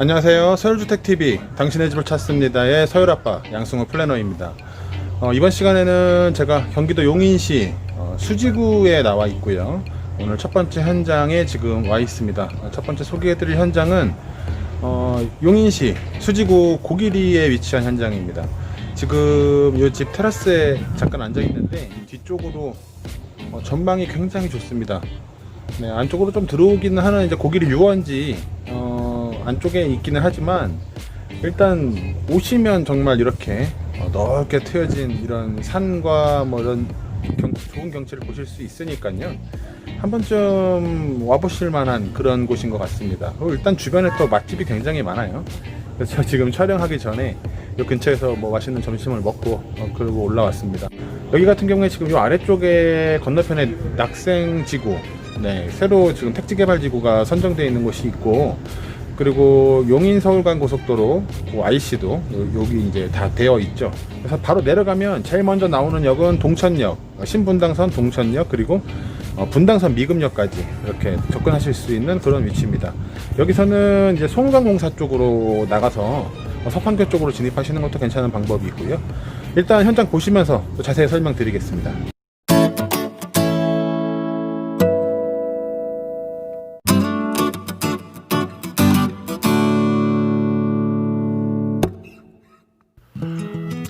안녕하세요. 서울주택TV 당신의 집을 찾습니다의 서울아빠 양승호 플래너입니다. 어, 이번 시간에는 제가 경기도 용인시 어, 수지구에 나와 있고요. 오늘 첫 번째 현장에 지금 와 있습니다. 어, 첫 번째 소개해드릴 현장은 어, 용인시 수지구 고기리에 위치한 현장입니다. 지금 이 집 테라스에 잠깐 앉아 있는데 이 뒤쪽으로 어, 전망이 굉장히 좋습니다. 네, 안쪽으로 좀 들어오기는 하는 이제 고기리 유원지 어, 안쪽에 있기는 하지만 일단 오시면 정말 이렇게 어, 넓게 트여진 이런 산과 뭐 이런 경, 좋은 경치를 보실 수 있으니까요. 한 번쯤 와보실 만한 그런 곳인 것 같습니다. 일단 주변에 또 맛집이 굉장히 많아요. 그래서 지금 촬영하기 전에 이 근처에서 뭐 맛있는 점심을 먹고 어, 그리고 올라왔습니다. 여기 같은 경우에 지금 이 아래쪽에 건너편에 낙생지구, 네 새로 지금 택지개발지구가 선정되어 있는 곳이 있고 그리고 용인 서울간 고속도로 그 IC도 요- 여기 이제 다 되어 있죠. 그래서 바로 내려가면 제일 먼저 나오는 역은 동천역, 어, 신분당선 동천역 그리고 어, 분당선 미금역까지 이렇게 접근하실 수 있는 그런 위치입니다. 여기서는 이제 송강공사 쪽으로 나가서 어, 서판교 쪽으로 진입하시는 것도 괜찮은 방법이 있고요. 일단 현장 보시면서 또 자세히 설명드리겠습니다.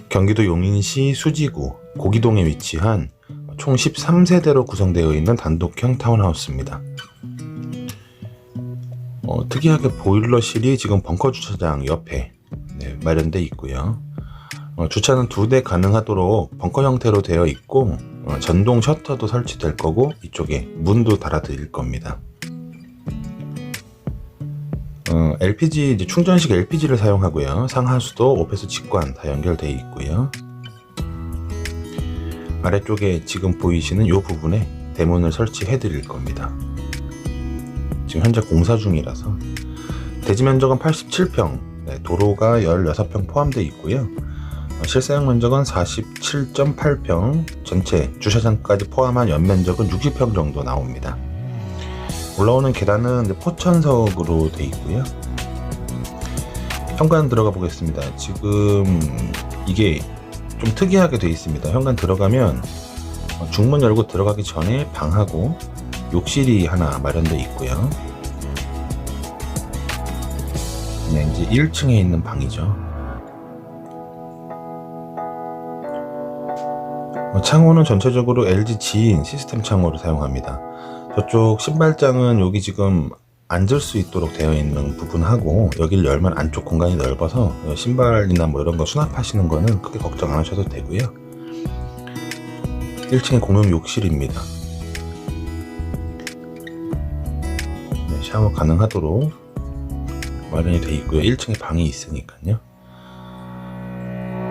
경기도 용인시 수지구 고기동에 위치한 총 13세대로 구성되어 있는 단독형 타운하우스입니다. 어, 특이하게 보일러실이 지금 벙커 주차장 옆에 네, 마련되어 있고요. 어, 주차는 두 대 가능하도록 벙커 형태로 되어 있고 어, 전동 셔터도 설치될 거고 이쪽에 문도 달아드릴 겁니다. 어, LPG 이제 충전식 LPG를 사용하고요. 상하수도 오페스 직관 다 연결되어 있고요. 아래쪽에 지금 보이시는 이 부분에 대문을 설치해 드릴 겁니다. 지금 현재 공사 중이라서 대지 면적은 87평, 네, 도로가 16평 포함되어 있고요. 어, 실사용 면적은 47.8평, 전체 주차장까지 포함한 연면적은 60평 정도 나옵니다. 올라오는 계단은 포천석으로 돼 있고요. 현관 들어가 보겠습니다. 지금 이게 좀 특이하게 돼 있습니다. 현관 들어가면 어, 중문 열고 들어가기 전에 방하고 욕실이 하나 마련돼 있고요. 네, 이제 1층에 있는 방이죠. 어, 창호는 전체적으로 LG 지인 시스템 창호를 사용합니다. 저쪽 신발장은 여기 지금 앉을 수 있도록 되어 있는 부분하고 여기를 열면 안쪽 공간이 넓어서 신발이나 뭐 이런 거 수납하시는 거는 크게 걱정 안 하셔도 되고요. 1층에 공용 욕실입니다. 네, 샤워 가능하도록 마련이 되어 있고요. 1층에 방이 있으니까요.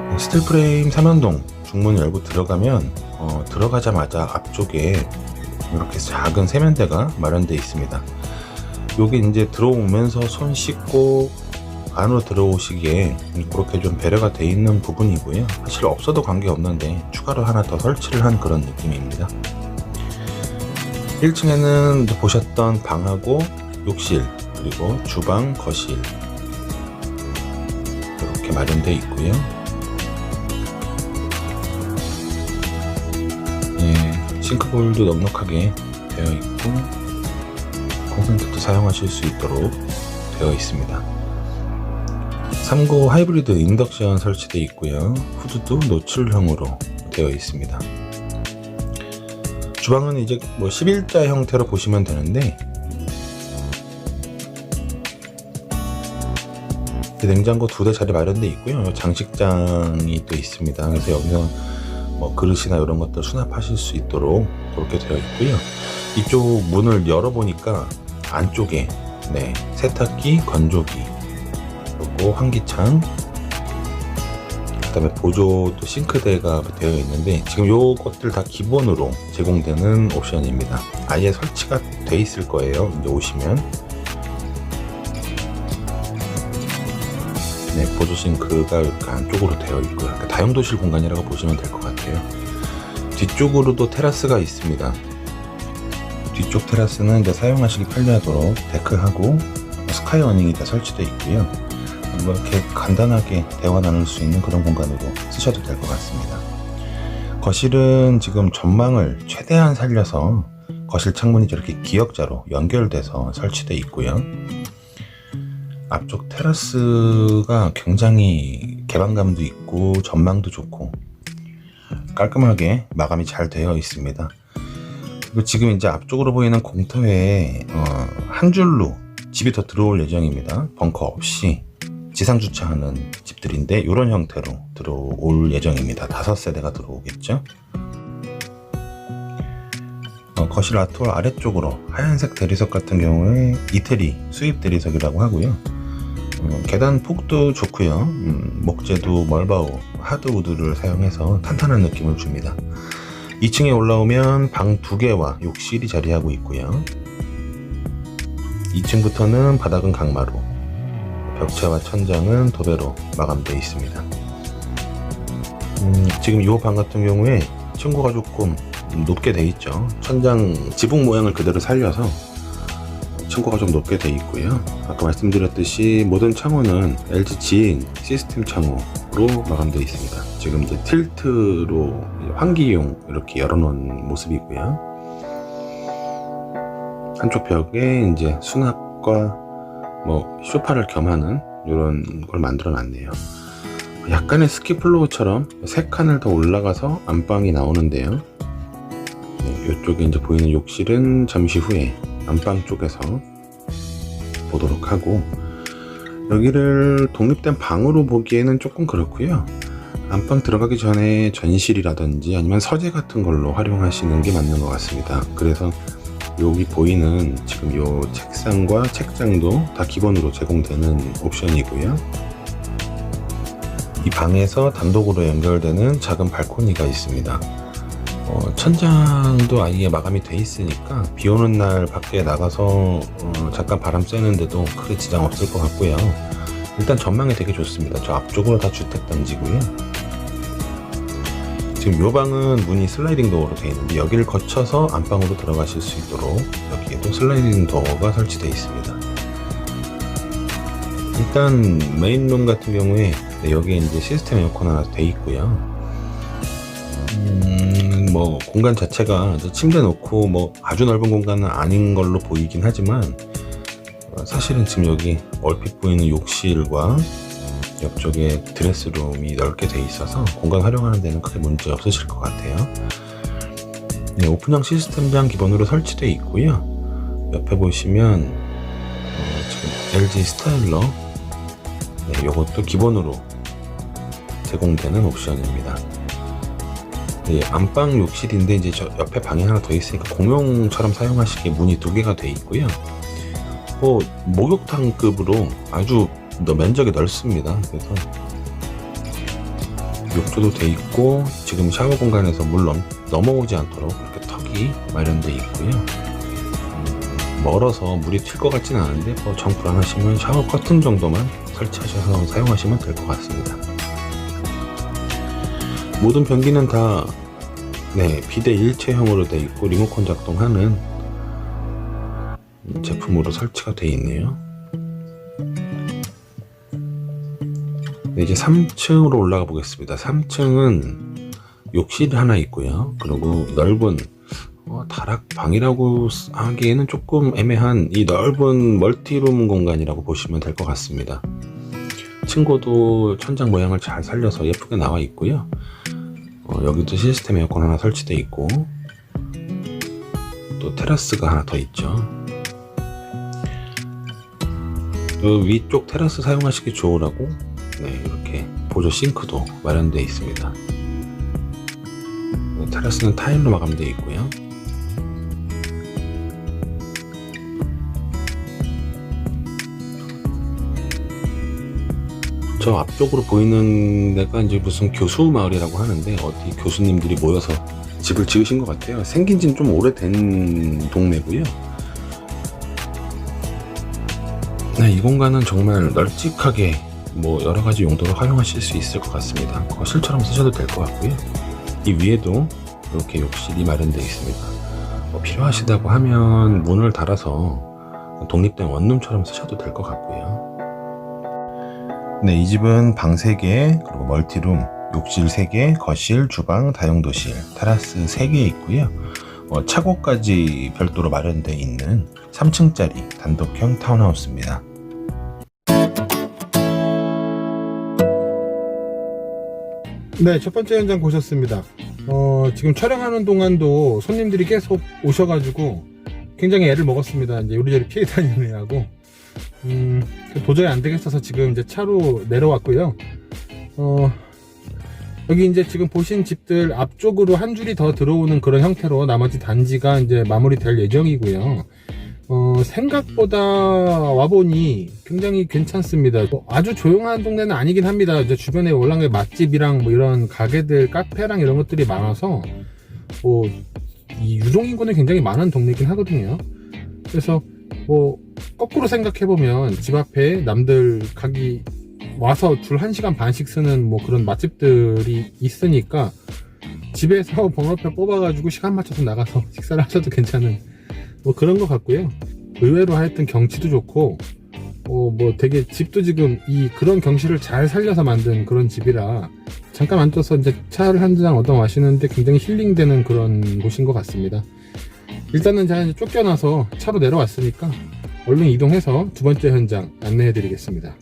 네, 스틸 프레임 3연동 중문 열고 들어가면 어, 들어가자마자 앞쪽에 이렇게 작은 세면대가 마련되어 있습니다. 여기 이제 들어오면서 손 씻고 안으로 들어오시기에 그렇게 좀 배려가 돼 있는 부분이고요. 사실 없어도 관계 없는데 추가로 하나 더 설치를 한 그런 느낌입니다. 1층에는 보셨던 방하고 욕실 그리고 주방, 거실 이렇게 마련되어 있고요. 싱크볼도 넉넉하게 되어 있고 콘센트도 사용하실 수 있도록 되어 있습니다. 3구 하이브리드 인덕션 설치되어 있고요. 후드도 노출형으로 되어 있습니다. 주방은 이제 뭐 11자 형태로 보시면 되는데 냉장고 두 대 자리 마련되어 있고요. 장식장이 또 있습니다. 그래서 여기서 뭐 그릇이나 이런 것들 수납하실 수 있도록 그렇게 되어 있고요. 이쪽 문을 열어보니까 안쪽에 네, 세탁기, 건조기, 그리고 환기창, 그다음에 보조 또 싱크대가 되어 있는데 지금 요것들 다 기본으로 제공되는 옵션입니다. 아예 설치가 돼 있을 거예요. 이제 오시면. 보조 싱크가 이렇게 안쪽으로 되어 있고요. 그러니까 다용도실 공간이라고 보시면 될 것 같아요. 뒤쪽으로도 테라스가 있습니다. 뒤쪽 테라스는 이제 사용하시기 편리하도록 데크하고 스카이 어닝이 다 설치되어 있고요. 뭐 이렇게 간단하게 대화 나눌 수 있는 그런 공간으로 쓰셔도 될 것 같습니다. 거실은 지금 전망을 최대한 살려서 거실 창문이 저렇게 기역자로 연결돼서 설치되어 있고요. 앞쪽 테라스가 굉장히 개방감도 있고 전망도 좋고 깔끔하게 마감이 잘 되어 있습니다. 그리고 지금 이제 앞쪽으로 보이는 공터에 어, 한 줄로 집이 더 들어올 예정입니다. 벙커 없이 지상 주차하는 집들인데 이런 형태로 들어올 예정입니다. 다섯 세대가 들어오겠죠. 어, 거실 아트월 아래쪽으로 하얀색 대리석 같은 경우에 이태리 수입 대리석이라고 하고요. 어, 계단 폭도 좋고요. 음, 목재도 멀바우 하드우드를 사용해서 탄탄한 느낌을 줍니다. 2층에 올라오면 방 두 개와 욕실이 자리하고 있고요. 2층부터는 바닥은 강마루, 벽체와 천장은 도배로 마감되어 있습니다. 음, 지금 이 방 같은 경우에 층고가 조금 높게 돼 있죠. 천장 지붕 모양을 그대로 살려서 층고가 좀 높게 돼 있고요. 아까 말씀드렸듯이 모든 창호는 LG 지인 시스템 창호로 마감되어 있습니다. 지금 이제 틸트로 환기용 이렇게 열어놓은 모습이고요. 한쪽 벽에 이제 수납과 뭐 소파를 겸하는 이런 걸 만들어 놨네요. 약간의 스키플로우처럼 세 칸을 더 올라가서 안방이 나오는데요. 네, 이쪽에 이제 보이는 욕실은 잠시 후에 안방 쪽에서 보도록 하고 여기를 독립된 방으로 보기에는 조금 그렇고요. 안방 들어가기 전에 전실이라든지 아니면 서재 같은 걸로 활용하시는 게 맞는 것 같습니다. 그래서 여기 보이는 지금 요 책상과 책장도 다 기본으로 제공되는 옵션이고요. 이 방에서 단독으로 연결되는 작은 발코니가 있습니다. 어, 천장도 아예 마감이 돼 있으니까 비 오는 날 밖에 나가서 어, 잠깐 바람 쐬는데도 크게 지장 없을 것 같고요. 일단 전망이 되게 좋습니다. 저 앞쪽으로 다 주택 단지고요. 지금 요 방은 문이 슬라이딩 도어로 되어 있는데 여기를 거쳐서 안방으로 들어가실 수 있도록 여기에도 슬라이딩 도어가 설치되어 있습니다. 일단 메인룸 같은 경우에 네, 여기에 이제 시스템 에어컨 하나 돼 있고요. 음, 뭐 공간 자체가 침대 놓고 뭐 아주 넓은 공간은 아닌 걸로 보이긴 하지만 어, 사실은 지금 여기 얼핏 보이는 욕실과 옆쪽에 드레스룸이 넓게 돼 있어서 공간 활용하는 데는 크게 문제 없으실 것 같아요. 네, 오픈형 시스템장 기본으로 설치되어 있고요. 옆에 보시면 어, 지금 LG 스타일러 네, 이것도 기본으로 제공되는 옵션입니다. 네, 안방 욕실인데 이제 저 옆에 방이 하나 더 있으니까 공용처럼 사용하시기에 문이 두 개가 돼 있고요. 뭐 목욕탕급으로 아주 더 면적이 넓습니다. 그래서 욕조도 돼 있고 지금 샤워 공간에서 물 넘, 넘어오지 않도록 이렇게 턱이 마련돼 있고요. 음, 멀어서 물이 튈 것 같지는 않은데 뭐 정 불안하시면 샤워 커튼 정도만 설치하셔서 사용하시면 될 것 같습니다. 모든 변기는 다 네, 비대 일체형으로 돼 있고 리모컨 작동하는 제품으로 설치가 돼 있네요. 네, 이제 3층으로 올라가 보겠습니다. 3층은 욕실 하나 있고요. 그리고 넓은 어, 다락방이라고 하기에는 조금 애매한 이 넓은 멀티룸 공간이라고 보시면 될 것 같습니다. 층고도 천장 모양을 잘 살려서 예쁘게 나와 있고요. 어, 여기도 시스템 에어컨 하나 설치되어 있고 또 테라스가 하나 더 있죠. 그 위쪽 테라스 사용하시기 좋으라고 네, 이렇게 보조 싱크도 마련되어 있습니다. 네, 테라스는 타일로 마감되어 있고요. 저 앞쪽으로 보이는 데가 이제 무슨 교수 마을이라고 하는데 어디 교수님들이 모여서 집을 지으신 것 같아요. 생긴 지는 좀 오래된 동네고요. 네, 이 공간은 정말 널찍하게 뭐 여러 가지 용도로 활용하실 수 있을 것 같습니다. 거실처럼 쓰셔도 될 것 같고요. 이 위에도 이렇게 욕실이 마련되어 있습니다. 뭐 필요하시다고 하면 문을 달아서 독립된 원룸처럼 쓰셔도 될 것 같고요. 네, 이 집은 방 3개, 그리고 멀티룸, 욕실 3개, 거실, 주방, 다용도실, 테라스 3개 있고요. 어, 차고까지 별도로 마련되어 있는 3층짜리 단독형 타운하우스입니다. 네, 첫 번째 현장 보셨습니다. 어, 지금 촬영하는 동안도 손님들이 계속 오셔가지고 굉장히 애를 먹었습니다. 이제 요리조리 피해 다니느라고. 음, 도저히 안 되겠어서 지금 이제 차로 내려왔고요. 어, 여기 이제 지금 보신 집들 앞쪽으로 한 줄이 더 들어오는 그런 형태로 나머지 단지가 이제 마무리될 예정이고요. 어, 생각보다 와보니 굉장히 괜찮습니다. 뭐 아주 조용한 동네는 아니긴 합니다. 이제 주변에 월남에 맛집이랑 뭐 이런 가게들, 카페랑 이런 것들이 많아서, 뭐, 이 유동인구는 굉장히 많은 동네긴 하거든요. 그래서, 뭐, 거꾸로 생각해보면 집 앞에 남들 가기 와서 줄 1시간 반씩 쓰는 뭐 그런 맛집들이 있으니까 집에서 번호표 뽑아가지고 시간 맞춰서 나가서 식사를 하셔도 괜찮은 뭐 그런 것 같고요. 의외로 하여튼 경치도 좋고, 어, 뭐 되게 집도 지금 이 그런 경치를 잘 살려서 만든 그런 집이라 잠깐 앉아서 이제 차를 한 잔 얻어 마시는데 굉장히 힐링되는 그런 곳인 것 같습니다. 일단은 제가 쫓겨나서 차로 내려왔으니까 얼른 이동해서 두 번째 현장 안내해 드리겠습니다.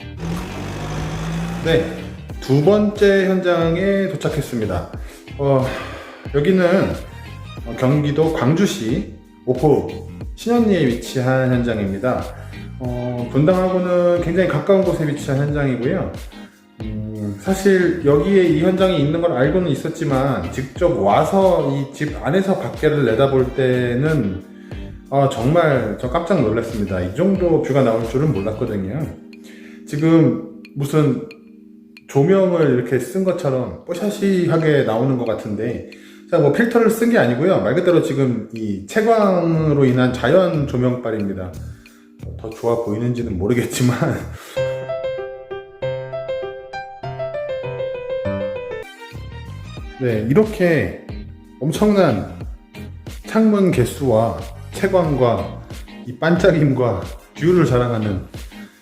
네, 두 번째 현장에 도착했습니다. 어, 여기는 어, 경기도 광주시 오포 신현리에 위치한 현장입니다. 어, 분당하고는 굉장히 가까운 곳에 위치한 현장이고요. 음, 사실 여기에 이 현장이 있는 걸 알고는 있었지만 직접 와서 이 집 안에서 밖에를 내다볼 때는 어, 정말 저 깜짝 놀랐습니다. 이 정도 뷰가 나올 줄은 몰랐거든요. 지금 무슨 조명을 이렇게 쓴 것처럼 뽀샤시하게 나오는 것 같은데 자, 뭐 필터를 쓴 게 아니고요. 말 그대로 지금 이 채광으로 인한 자연 조명빨입니다. 더 좋아 보이는지는 모르겠지만 네, 이렇게 엄청난 창문 개수와 채광과 이 반짝임과 뷰를 자랑하는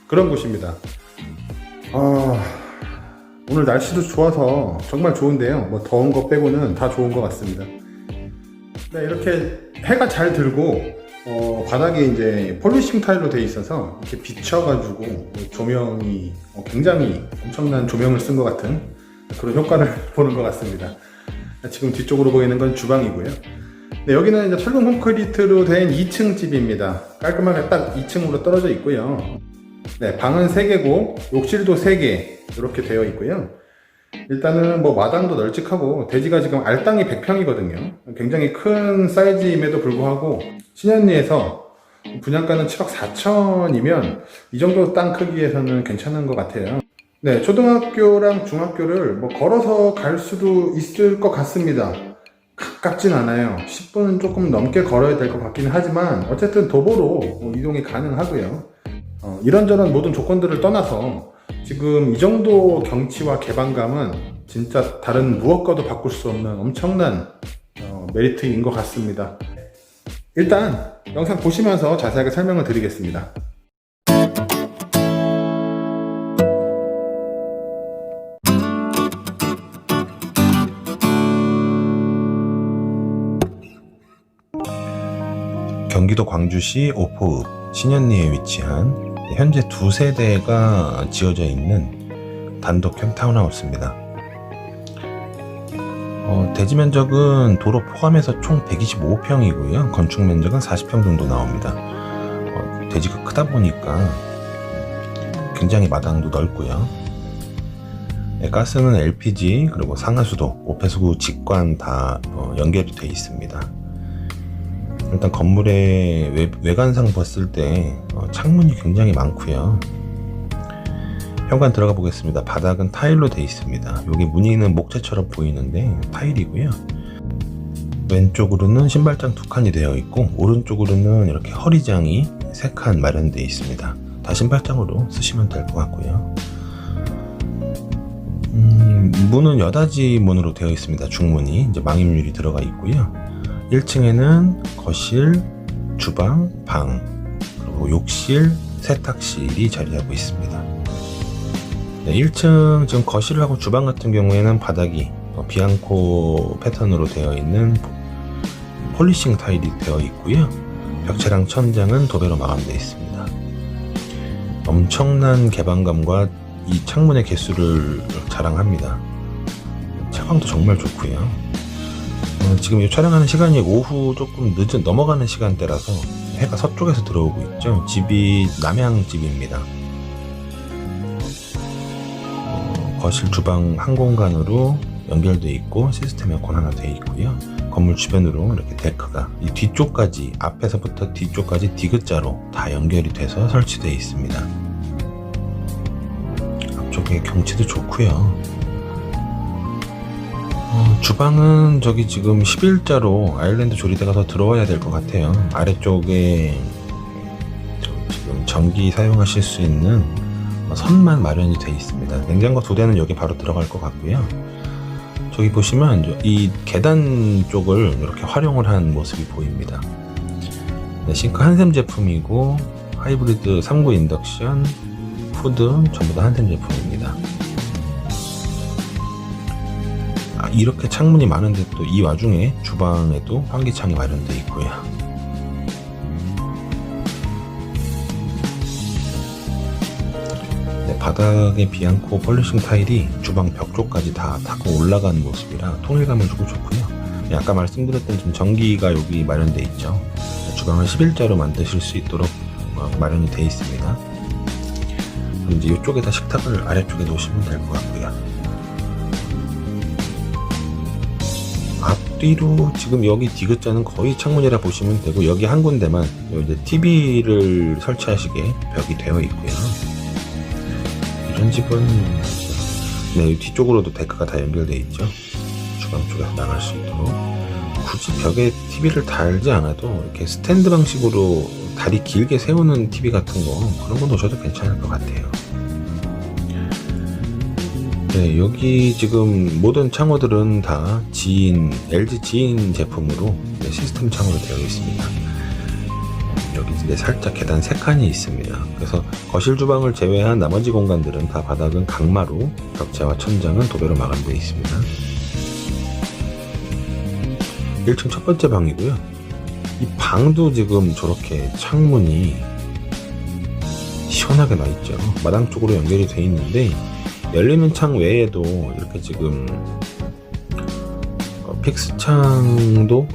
그런 곳입니다. 아, 오늘 날씨도 좋아서 정말 좋은데요. 뭐 더운 거 빼고는 다 좋은 것 같습니다. 네, 이렇게 해가 잘 들고 어, 바닥에 이제 폴리싱 타일로 되어 있어서 이렇게 비춰가지고 조명이 어, 굉장히 엄청난 조명을 쓴 것 같은 그런 효과를 보는 것 같습니다. 지금 뒤쪽으로 보이는 건 주방이고요. 네, 여기는 이제 철근 콘크리트로 된 2층 집입니다. 깔끔하게 딱 2층으로 떨어져 있고요. 네, 방은 3개고 욕실도 3개 이렇게 되어 있고요. 일단은 뭐 마당도 널찍하고 대지가 지금 알땅이 100평이거든요. 굉장히 큰 사이즈임에도 불구하고 신현리에서 분양가는 7억 4천이면 이 정도 땅 크기에서는 괜찮은 것 같아요. 네, 초등학교랑 중학교를 뭐 걸어서 갈 수도 있을 것 같습니다. 가깝진 않아요. 10분은 조금 넘게 걸어야 될 것 같기는 하지만 어쨌든 도보로 뭐 이동이 가능하고요. 어, 이런저런 모든 조건들을 떠나서 지금 이 정도 경치와 개방감은 진짜 다른 무엇과도 바꿀 수 없는 엄청난 어, 메리트인 것 같습니다. 일단 영상 보시면서 자세하게 설명을 드리겠습니다. 경기도 광주시 오포읍 신현리에 위치한 현재 두 세대가 지어져 있는 단독형 타운하우스입니다. 어, 대지 면적은 도로 포함해서 총 125평이고요. 건축 면적은 40평 정도 나옵니다. 어, 대지가 크다 보니까 굉장히 마당도 넓고요. 네, 가스는 LPG 그리고 상하수도, 오폐수구 직관 다 어, 연결이 되어 있습니다. 일단 건물의 외, 외관상 봤을 때 어, 창문이 굉장히 많고요. 현관 들어가 보겠습니다. 바닥은 타일로 되어 있습니다. 여기 무늬는 목재처럼 보이는데 타일이고요. 왼쪽으로는 신발장 두 칸이 되어 있고 오른쪽으로는 이렇게 허리장이 세 칸 마련되어 있습니다. 다 신발장으로 쓰시면 될 것 같고요. 음, 문은 여닫이 문으로 되어 있습니다. 중문이 이제 망임률이 들어가 있고요. 1층에는 거실, 주방, 방, 그리고 욕실, 세탁실이 자리하고 있습니다. 네, 1층 지금 거실하고 주방 같은 경우에는 바닥이 어, 비앙코 패턴으로 되어 있는 폴리싱 타일이 되어 있고요. 벽체랑 천장은 도배로 마감되어 있습니다. 엄청난 개방감과 이 창문의 개수를 자랑합니다. 채광도 정말 좋고요. 어, 지금 이 촬영하는 시간이 오후 조금 늦은 넘어가는 시간대라서 해가 서쪽에서 들어오고 있죠. 집이 남향 집입니다. 어, 거실 주방 한 공간으로 연결돼 있고 시스템 에어컨 하나 돼 있고요. 건물 주변으로 이렇게 데크가 이 뒤쪽까지 앞에서부터 뒤쪽까지 디귿자로 다 연결이 돼서 설치되어 있습니다. 앞쪽에 경치도 좋고요. 어, 주방은 저기 지금 11자로 아일랜드 조리대가 더 들어와야 될 것 같아요. 아래쪽에 저 지금 전기 사용하실 수 있는 선만 마련이 되어 있습니다. 냉장고 두 대는 여기 바로 들어갈 것 같고요. 저기 보시면 저- 이 계단 쪽을 이렇게 활용을 한 모습이 보입니다. 네, 싱크 한샘 제품이고 하이브리드 3구 인덕션, 후드 전부 다 한샘 제품입니다. 이렇게 창문이 많은데 또 이 와중에 주방에도 환기창이 마련되어 있고요. 네, 바닥에 비앙코 폴리싱 타일이 주방 벽 쪽까지 다 닦고 올라가는 모습이라 통일감을 주고 좋고요. 네, 아까 말씀드렸던 좀 전기가 여기 마련되어 있죠. 네, 주방을 11자로 만드실 수 있도록 어, 마련이 되어 있습니다. 이제 이쪽에다 식탁을 아래쪽에 놓으시면 될 것 같고요. 뒤로 지금 여기 디귿자는 거의 창문이라 보시면 되고 여기 한 군데만 이제 TV를 설치하시게 벽이 되어 있고요. 이런 집은 네이 뒤쪽으로도 데크가 다 연결되어 있죠. 주방 쪽에서 나갈 수 있도록 굳이 벽에 TV를 달지 않아도 이렇게 스탠드 방식으로 다리 길게 세우는 TV 같은 거 그런 거 놓으셔도 괜찮을 것 같아요. 네, 여기 지금 모든 창호들은 다 지인, LG 지인 제품으로 네, 시스템 창호로 되어 있습니다. 여기 이제 살짝 계단 세 칸이 있습니다. 그래서 거실 주방을 제외한 나머지 공간들은 다 바닥은 강마루, 벽체와 천장은 도배로 마감되어 있습니다. 1층 첫 번째 방이고요. 이 방도 지금 저렇게 창문이 시원하게 나 있죠. 마당 쪽으로 연결이 되어 있는데 열리는 창 외에도 이렇게 지금 어, 픽스 창도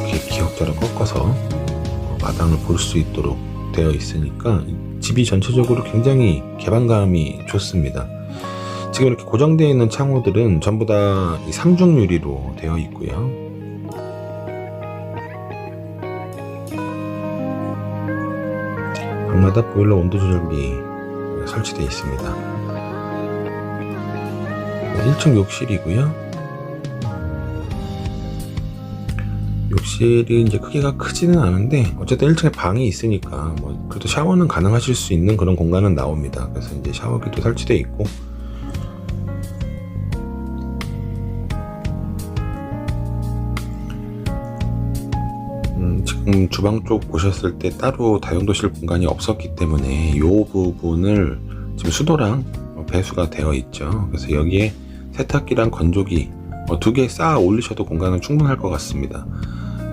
이렇게 기역자를 꺾어서 어, 마당을 볼 수 있도록 되어 있으니까 이 집이 전체적으로 굉장히 개방감이 좋습니다. 지금 이렇게 고정되어 있는 창호들은 전부 다이 삼중 유리로 되어 있고요. 방마다 보일러 온도 조절기 설치되어 있습니다. 1층 욕실이고요. 욕실이 이제 크기가 크지는 않은데 어쨌든 1층에 방이 있으니까 뭐 그래도 샤워는 가능하실 수 있는 그런 공간은 나옵니다. 그래서 이제 샤워기도 설치되어 있고 음, 주방 쪽 보셨을 때 따로 다용도실 공간이 없었기 때문에 이 부분을 지금 수도랑 어, 배수가 되어 있죠. 그래서 여기에 세탁기랑 건조기 어, 두개 쌓아 올리셔도 공간은 충분할 것 같습니다.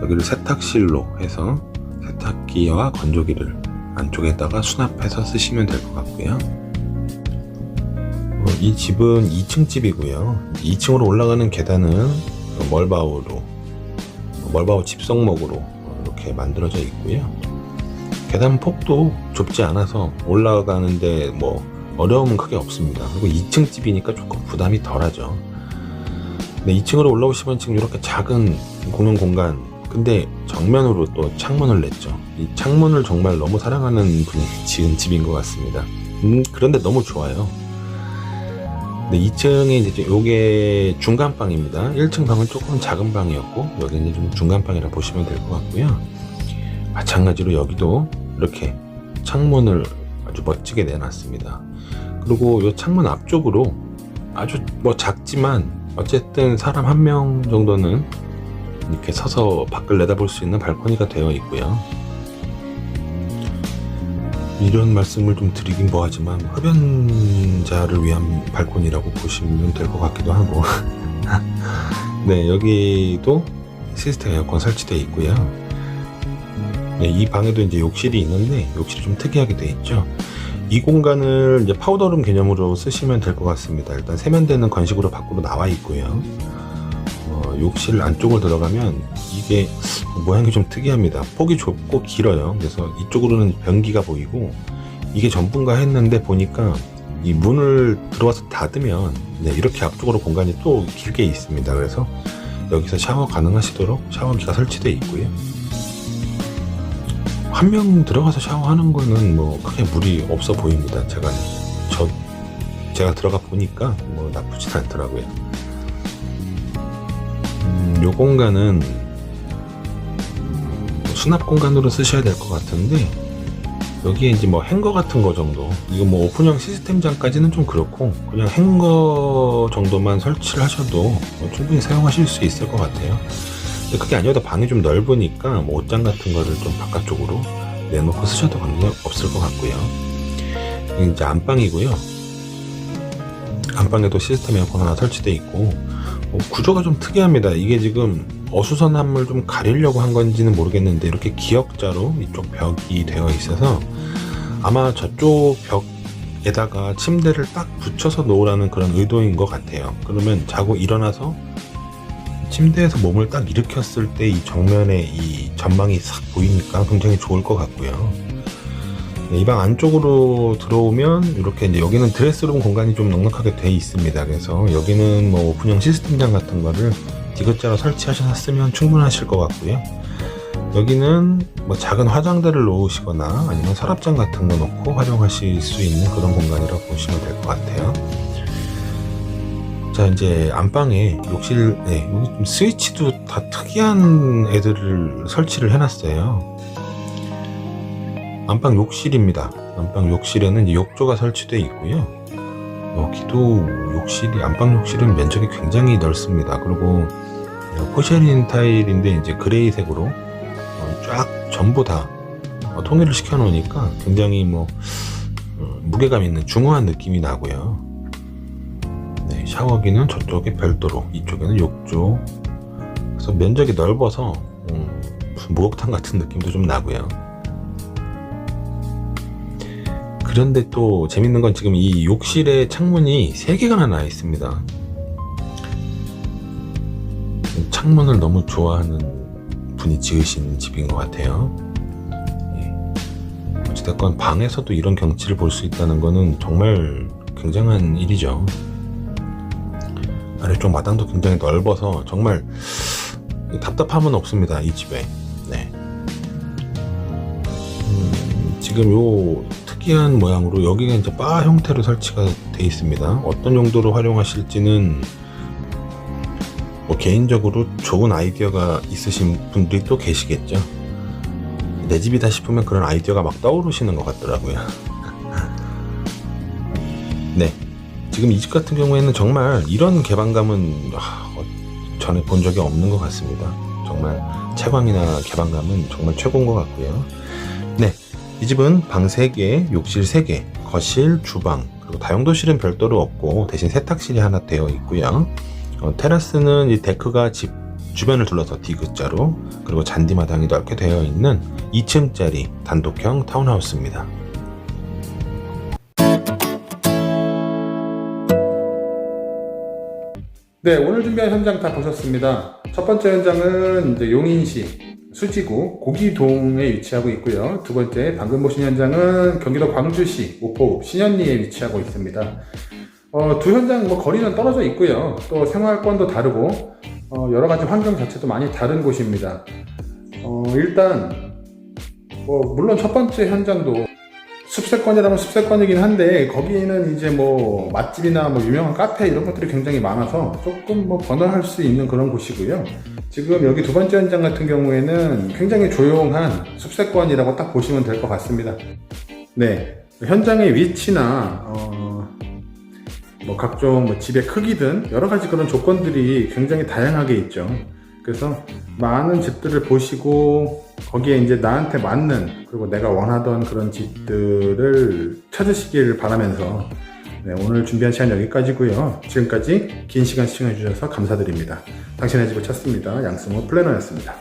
여기를 세탁실로 해서 세탁기와 건조기를 안쪽에다가 수납해서 쓰시면 될 것 같고요. 어, 이 집은 2층 집이고요. 2층으로 올라가는 계단은 멀바우로 멀바우 집성목으로 이렇게 만들어져 있고요. 계단 폭도 좁지 않아서 올라가는데 뭐 어려움은 크게 없습니다. 그리고 2층 집이니까 조금 부담이 덜하죠. 네, 2층으로 올라오시면 지금 이렇게 작은 공용 공간 근데 정면으로 또 창문을 냈죠. 이 창문을 정말 너무 사랑하는 분이 지은 집인 것 같습니다. 음, 그런데 너무 좋아요. 네, 2층에 이제 요게 중간 방입니다. 1층 방은 조금 작은 방이었고 여기는 좀 중간 방이라 보시면 될 것 같고요. 마찬가지로 여기도 이렇게 창문을 아주 멋지게 내놨습니다. 그리고 이 창문 앞쪽으로 아주 뭐 작지만 어쨌든 사람 한 명 정도는 이렇게 서서 밖을 내다볼 수 있는 발코니가 되어 있고요. 이런 말씀을 좀 드리긴 뭐하지만 흡연자를 위한 발코니라고 보시면 될 것 같기도 하고. 네 여기도 시스템 에어컨 설치되어 있고요. 네, 이 방에도 이제 욕실이 있는데 욕실이 좀 특이하게 되어 있죠. 이 공간을 이제 파우더룸 개념으로 쓰시면 될 것 같습니다. 일단 세면대는 건식으로 밖으로 나와 있고요 어, 욕실 안쪽을 들어가면 이게 모양이 좀 특이합니다. 폭이 좁고 길어요. 그래서 이쪽으로는 변기가 보이고 이게 전부인가 했는데 보니까 이 문을 들어와서 닫으면 네, 이렇게 앞쪽으로 공간이 또 길게 있습니다. 그래서 여기서 샤워 가능하시도록 샤워기가 설치되어 있고요. 한 명 들어가서 샤워하는 거는 뭐 크게 무리 없어 보입니다. 제가 저 제가 들어가 보니까 뭐 나쁘진 않더라고요. 음, 요 공간은 음, 수납 공간으로 쓰셔야 될 것 같은데 여기에 이제 뭐 행거 같은 거 정도 이거 뭐 오픈형 시스템장까지는 좀 그렇고 그냥 행거 정도만 설치를 하셔도 뭐 충분히 사용하실 수 있을 것 같아요. 근데 그게 아니어도 방이 좀 넓으니까 뭐 옷장 같은 거를 좀 바깥쪽으로 내놓고 쓰셔도 관계 없을 것 같고요. 이제 안방이고요 안방에도 시스템 에어컨 하나 설치되어 있고 어, 구조가 좀 특이합니다. 이게 지금 어수선함을 좀 가리려고 한 건지는 모르겠는데 이렇게 기역자로 이쪽 벽이 되어 있어서 아마 저쪽 벽에다가 침대를 딱 붙여서 놓으라는 그런 의도인 것 같아요. 그러면 자고 일어나서 침대에서 몸을 딱 일으켰을 때 이 정면에 이 전망이 싹 보이니까 굉장히 좋을 것 같고요. 네, 이방 안쪽으로 들어오면 이렇게 이제 여기는 드레스룸 공간이 좀 넉넉하게 돼 있습니다. 그래서 여기는 뭐 오픈형 시스템장 같은 거를 디귿자로 설치하셨으면 충분하실 것 같고요. 여기는 뭐 작은 화장대를 놓으시거나 아니면 서랍장 같은 거 놓고 활용하실 수 있는 그런 공간이라고 보시면 될 것 같아요. 자 이제 안방에 욕실 네, 스위치도 다 특이한 애들을 설치를 해놨어요. 안방 욕실입니다. 안방 욕실에는 욕조가 설치되어 있고요. 여기도 욕실이 안방 욕실은 면적이 굉장히 넓습니다. 그리고 포쉐린 타일인데 이제 그레이색으로 어, 쫙 전부 다 어, 통일을 시켜 놓으니까 굉장히 뭐 어, 무게감 있는 중후한 느낌이 나고요. 네, 샤워기는 저쪽에 별도로 이쪽에는 욕조. 그래서 면적이 넓어서 음, 무슨 목욕탕 같은 느낌도 좀 나고요. 그런데 또 재밌는 건 지금 이 욕실에 창문이 3개가 나와 있습니다. 창문을 너무 좋아하는 분이 지으신 집인 것 같아요. 예. 어찌됐건 방에서도 이런 경치를 볼 수 있다는 거는 정말 굉장한 일이죠. 아래쪽 마당도 굉장히 넓어서 정말 답답함은 없습니다. 이 집에. 네. 음, 지금 요 특이한 모양으로 여기가 이제 바 형태로 설치가 되어 있습니다. 어떤 용도로 활용하실지는 뭐 개인적으로 좋은 아이디어가 있으신 분들이 또 계시겠죠. 내 집이다 싶으면 그런 아이디어가 막 떠오르시는 것 같더라고요. 네. 지금 이 집 같은 경우에는 정말 이런 개방감은 아, 어, 전에 본 적이 없는 것 같습니다. 정말 채광이나 개방감은 정말 최고인 것 같고요. 네. 이 집은 방 3개, 욕실 3개, 거실, 주방, 그리고 다용도실은 별도로 없고 대신 세탁실이 하나 되어 있고요. 어, 테라스는 이 데크가 집 주변을 둘러서 디귿자로 그리고 잔디마당이 넓게 되어 있는 2층짜리 단독형 타운하우스입니다. 네, 오늘 준비한 현장 다 보셨습니다. 첫 번째 현장은 이제 용인시 수지구 고기동에 위치하고 있고요. 두 번째 방금 보신 현장은 경기도 광주시 오포읍 신현리에 위치하고 있습니다. 어, 두 현장 뭐 거리는 떨어져 있고요. 또 생활권도 다르고 어, 여러 가지 환경 자체도 많이 다른 곳입니다. 어, 일단 뭐 물론 첫 번째 현장도 숲세권이라면 숲세권이긴 한데 거기는 이제 뭐 맛집이나 뭐 유명한 카페 이런 것들이 굉장히 많아서 조금 뭐 번화할 수 있는 그런 곳이고요. 지금 여기 두 번째 현장 같은 경우에는 굉장히 조용한 숲세권이라고 딱 보시면 될 것 같습니다. 네, 현장의 위치나 어, 뭐 각종 뭐 집의 크기든 여러 가지 그런 조건들이 굉장히 다양하게 있죠. 그래서 많은 집들을 보시고 거기에 이제 나한테 맞는 그리고 내가 원하던 그런 집들을 찾으시길 바라면서 네, 오늘 준비한 시간 여기까지고요. 지금까지 긴 시간 시청해 주셔서 감사드립니다. 당신의 집을 찾습니다. 양승호 플래너였습니다.